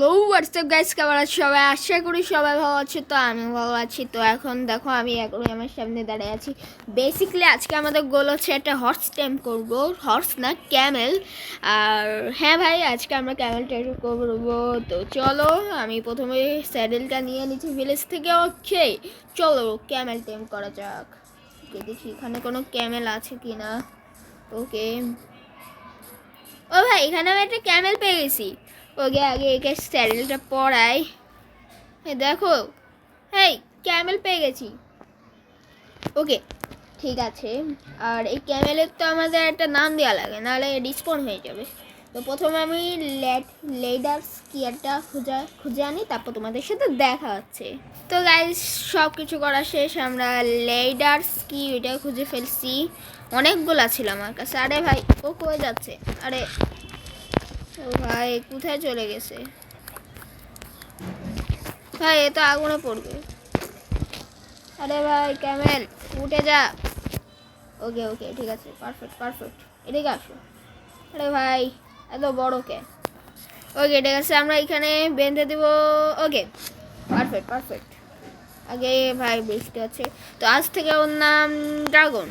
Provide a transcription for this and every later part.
Hello WhatsApp guys কেমন আছে সবাই? আশা করি সবাই ভালো আছে। তো আমি ভালো আছি। তো এখন দেখো, আমি এখন আমার সামনে দাঁড়িয়ে আছি। বেসিক্যালি আজকে আমাদের গোল হচ্ছে একটা হর্স টেম করব। হর্স না ক্যামেল আর হ্যাঁ ভাই, আজকে আমরা ক্যামেল টেম করব। তো চলো, আমি প্রথমে স্যাডেলটা নিয়ে নিচ্ছি ভিলেজ থেকে। ওকে চলো ক্যামেল টেম করা যাক। দেখি এখানে কোনো ক্যামেল আছে কি না ওকে ও ভাই, এখানে আমি একটা ক্যামেল পেয়ে গেছি। ওকে আগে একে স্যান্ডেলটা পরাই। দেখো হেই ক্যামেল পেয়ে গেছি। ওকে, ঠিক আছে। আর এই ক্যামেলের তো আমাদের একটা নাম দেওয়া লাগে, নাহলে ডিসপন হয়ে যাবে। তো প্রথমে আমি লেট লেডার স্কিয়ারটা খুঁজা, খুঁজে আনি, তারপর তোমাদের সাথে দেখা হচ্ছে। তো গাইজ সব কিছু করা শেষ, আমরা লেডার স্কি ওইটা খুঁজে ফেলছি। অনেকগুলো ছিল আমার কাছে। আরে ভাই, ও কয়ে যাচ্ছে? আরে ও ভাই, কোথায় চলে গেছে? ভাই, এ তো আগুনে পড়বে। আরে ভাই, ক্যামেল, উঠে যা। ওকে ওকে, ঠিক আছে পারফেক্ট পারফেক্ট এদিকে আসো। আরে ভাই, এত বড় কে ওকে, ঠিক আছে, আমরা এখানে বেঁধে দিব। ওকে পারফেক্ট পারফেক্ট আগে ভাই, বৃষ্টি আছে তো আজ থেকে ওর নাম ড্রাগন।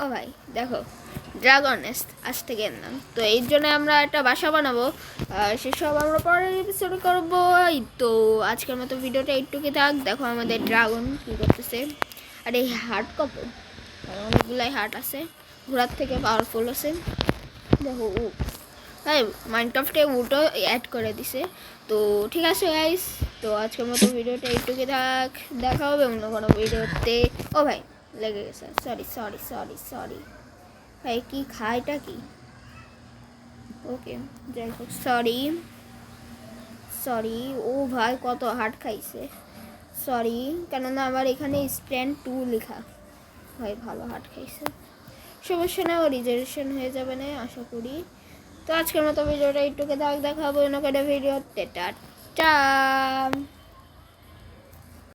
ও ভাই, দেখো। ড্রাগন এর তো এই জন্য আমরা একটা বাসা বানাবো। সেসব আমরা পরের এপিসোডে করব। তো আজকের মতো ভিডিওটা একটুকি থাক। দেখো আমাদের ড্রাগন কী করতেছে। আর, এই হার্ট কত অনেকগুলাই হার্ট আছে। ঘোড়ার থেকে পাওয়ারফুল আছে। দেখো উ ভাই মাইনক্রাফটে উটো অ্যাড করে দিছে। তো ঠিক আছে গাইস তো আজকের মতো ভিডিওটা একটুকি থাক। দেখা হবে অন্য কোনো ভিডিওতে। ও ভাই, লেগে গেছে। সরি সরি সরি সরি ভাই কি খায়টা কি? ওকে যাই হোক সরি সরি ও ভাই কত হাট খাইছে। সরি কেননা আমার এখানে স্ট্যান্ড টু লেখা। ভাই ভালো হাট খাইছে। সমস্যা না, ও রিজার্ভেশন হয়ে যাবে না, আশা করি। তো আজকের মতো ভিডিওটা একটুকে থাক দেখা হবে অন্য কোনো ভিডিওতে টাটা।